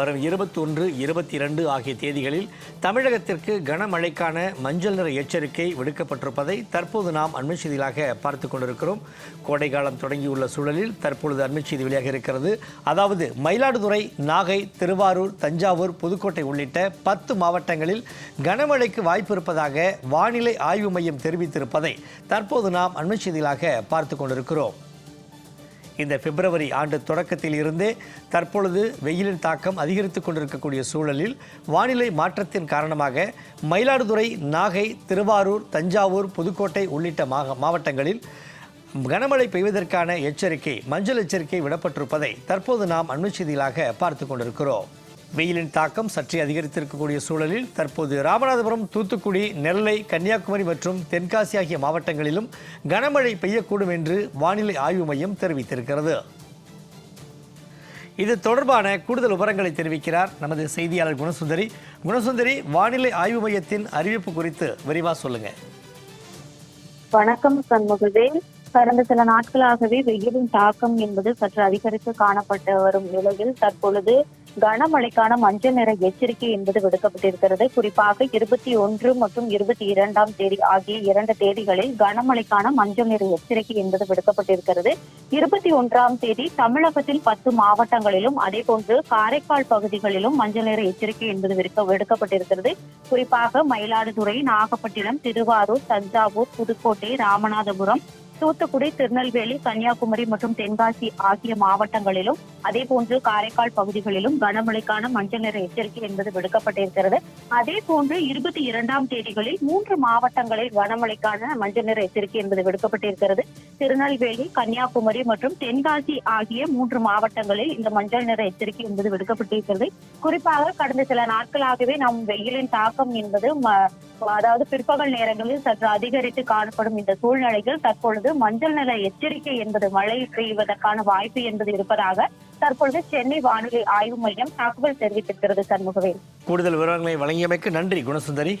வரும் இருபத்தொன்று இருபத்தி இரண்டு ஆகிய தேதிகளில் தமிழகத்திற்கு கனமழைக்கான மஞ்சள் நிற எச்சரிக்கை விடுக்கப்பட்டிருப்பதை தற்போது நாம் அண்மை செய்திகளாக பார்த்து கொண்டிருக்கிறோம். கோடைக்காலம் தொடங்கியுள்ள சூழலில் தற்பொழுது அண்மை செய்தி வெளியாக இருக்கிறது. அதாவது மயிலாடுதுறை நாகை திருவாரூர் தஞ்சாவூர் புதுக்கோட்டை உள்ளிட்ட பத்து மாவட்டங்களில் கனமழைக்கு வாய்ப்பு இருப்பதாக வானிலை ஆய்வு மையம் தெரிவித்திருப்பதை தற்போது நாம் அண்மை செய்திகளாக பார்த்து கொண்டிருக்கிறோம். இந்த பிப்ரவரி ஆண்டு தொடக்கத்தில் இருந்தே தற்பொழுது வெயிலின் தாக்கம் அதிகரித்துக் கொண்டிருக்கக்கூடிய சூழலில் வானிலை மாற்றத்தின் காரணமாக மயிலாடுதுறை நாகை திருவாரூர் தஞ்சாவூர் புதுக்கோட்டை உள்ளிட்ட மா மாவட்டங்களில் கனமழை பெய்வதற்கான எச்சரிக்கை மஞ்சள் எச்சரிக்கை விடப்பட்டிருப்பதை தற்போது நாம் அண்மை செய்திகளாக பார்த்து கொண்டிருக்கிறோம். வெயிலின் தாக்கம் சற்றே அதிகரித்திருக்கக்கூடிய சூழலில் தற்போது ராமநாதபுரம் தூத்துக்குடி நெல்லை கன்னியாகுமரி மற்றும் தென்காசி ஆகிய மாவட்டங்களிலும் கனமழை பெய்யக்கூடும் என்று வானிலை ஆய்வு மையம் தெரிவித்திருக்கிறது. இது தொடர்பான கூடுதல் விவரங்களை தெரிவிக்கிறார் நமது செய்தியாளர் குணசுந்தரி. குணசுந்தரி வானிலை ஆய்வு மையத்தின் அறிவிப்பு குறித்து விரிவாக சொல்லுங்க. வணக்கம் சண்முகவேல் கடந்த சில நாட்களாகவே வெயிலின் தாக்கம் என்பது சற்று அதிகரித்து காணப்பட்டு வரும் நிலையில் தற்பொழுது கனமழைக்கான மஞ்சள் நிற எச்சரிக்கை என்பது விடுக்கப்பட்டிருக்கிறது. குறிப்பாக இருபத்தி ஒன்று மற்றும் இருபத்தி இரண்டாம் தேதி ஆகிய இரண்டு தேதிகளில் கனமழைக்கான மஞ்சள் நிற எச்சரிக்கை என்பது விடுக்கப்பட்டிருக்கிறது. இருபத்தி ஒன்றாம் தேதி தமிழகத்தில் பத்து மாவட்டங்களிலும் அதே போன்று காரைக்கால் பகுதிகளிலும் மஞ்சள் நிற எச்சரிக்கை என்பது விடுக்க விடுக்கப்பட்டிருக்கிறது. குறிப்பாக மயிலாடுதுறை நாகப்பட்டினம் திருவாரூர் தஞ்சாவூர் புதுக்கோட்டை ராமநாதபுரம் தூத்துக்குடி திருநெல்வேலி கன்னியாகுமரி மற்றும் தென்காசி ஆகிய மாவட்டங்களிலும் அதே போன்று காரைக்கால் பகுதிகளிலும் கனமழைக்கான மஞ்சள் நிற எச்சரிக்கை என்பது விடுக்கப்பட்டிருக்கிறது. அதே போன்று இருபத்தி இரண்டாம் தேதிகளில் மூன்று மாவட்டங்களில் கனமழைக்கான மஞ்சள் நிற எச்சரிக்கை என்பது விடுக்கப்பட்டிருக்கிறது. திருநெல்வேலி கன்னியாகுமரி மற்றும் தென்காசி ஆகிய மூன்று மாவட்டங்களில் இந்த மஞ்சள் நிற எச்சரிக்கை என்பது விடுக்கப்பட்டிருக்கிறது. குறிப்பாக கடந்த சில நாட்களாகவே நம் வெயிலின் தாக்கம் என்பது அதாவது பிற்பகல் நேரங்களில் சற்று அதிகரித்து காணப்படும் இந்த சூழ்நிலையில் தற்பொழுது மஞ்சள் நில எச்சரிக்கை என்பது மழை பெய்வதற்கான வாய்ப்பு என்பது இருப்பதாக தற்பொழுது சென்னை வானிலை ஆய்வு மையம் தகவல் தெரிவித்திருக்கிறது சண்முகவேல். கூடுதல் விவரங்களை வழங்கியமைக்கு நன்றி குணசுந்தரி.